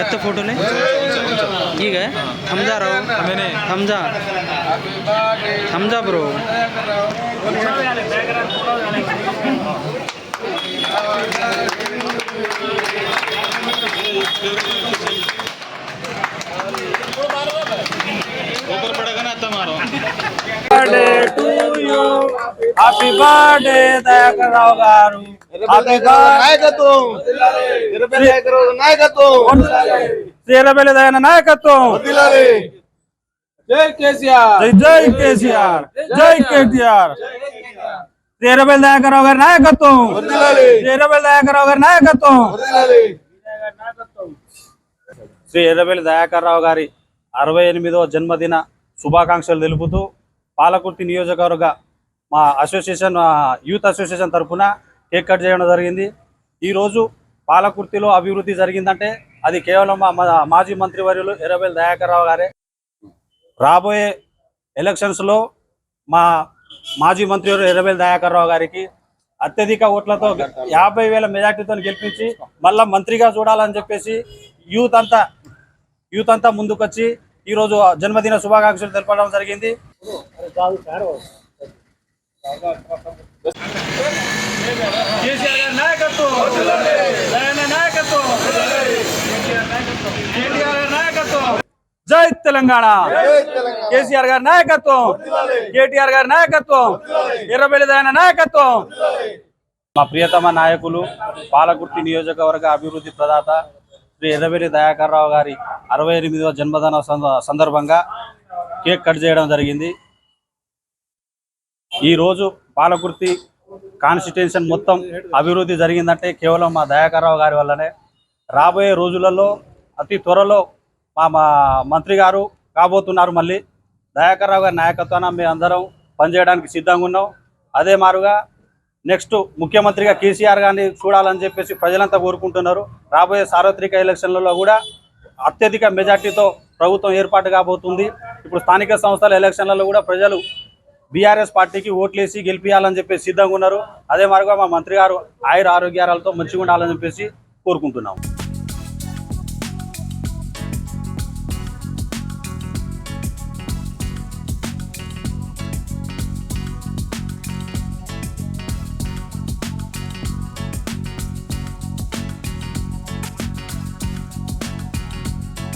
పెద్ద ఫోటోలే ఈగ Hamza Rao Hamza Hamza bro Thank you. Happy birthday Dayakarrao garu happy నాయకత్వం. నాయకత్వం. దయన నాయకత్వం. జై కేసీఆర్. జై కేసీఆర్. జై కేటీఆర్. తీరబెల్ దయాకర్రావు గారి నాయకత్వం. తీరబెల్ దయాకర్రావు గారి నాయకత్వం. శ్రీ ఎర్రబెల్లి దయాకర్రావు గారి అరవై ఎనిమిదవ జన్మదిన శుభాకాంక్షలు తెలుపుతూ పాలకుర్తి నియోజకవర్గ మా అసోసియేషన్ యూత్ అసోసియేషన్ తరఫున కేక్ కట్ చేయడం జరిగింది. ఈరోజు పాలకుర్తిలో అభివృద్ధి జరిగిందంటే అది కేవలం మా మాజీ మంత్రివర్యులు దయాకర్ దయాకర్రావు గారే. రాబోయే ఎలక్షన్స్లో మా మాజీ మంత్రి ఎర్రబెల్లి దయాకర్రావు గారికి అత్యధిక ఓట్లతో యాభై వేల మెజార్టీతో గెలిపించి మళ్ళా మంత్రిగా చూడాలని చెప్పేసి యూత్ అంతా యూత్ అంతా ముందుకొచ్చి ఈరోజు జన్మదిన శుభాకాంక్షలు తెలపడం జరిగింది. కేసీఆర్ గారి నాయకత్వం. జగన్ నాయకత్వం. కేటీఆర్ గారి నాయకత్వం. జై తెలంగాణ. కేసీఆర్ గారి నాయకత్వం. కేటీఆర్ గారి నాయకత్వం. ఎర్రబెల్లిదైన నాయకత్వం. మా ప్రియతమ నాయకులు పాలకుర్తి నియోజకవర్గ అభివృద్ధి ప్రదాత శ్రీ ఎర్రబెల్లి దయాకర్ రావు గారి అరవై ఎనిమిదవ జన్మదిన సంద- సందర్భంగా కేక్ కట్ చేయడం జరిగింది. ఈ రోజు పాలకుర్తి కాన్స్టిట్యూషన్ మొత్తం అభివృద్ధి జరిగిందంటే కేవలం మా దయాకర్రావు గారి వల్లనే. రాబోయే రోజులలో అతి త్వరలో మా మా మంత్రి గారు కాబోతున్నారు మళ్ళీ. దయాకర్రావు గారి నాయకత్వాన మేము అందరం పనిచేయడానికి సిద్ధంగా ఉన్నాం. అదే మారుగా నెక్స్ట్ ముఖ్యమంత్రిగా కేసీఆర్ గారిని చూడాలని చెప్పేసి ప్రజలంతా కోరుకుంటున్నారు. రాబోయే సార్వత్రిక ఎలక్షన్లలో కూడా అత్యధిక మెజార్టీతో ప్రభుత్వం ఏర్పాటు కాబోతుంది. ఇప్పుడు స్థానిక సంస్థల ఎలక్షన్లలో కూడా ప్రజలు బీఆర్ఎస్ పార్టీకి ఓట్లేసి గెలిపియాలని చెప్పేసి సిద్ధంగా ఉన్నారు. అదే మారుగా మా మంత్రి గారు ఆయుర ఆరోగ్యాలతో మంచిగా ఉండాలని చెప్పేసి కోరుకుంటున్నాం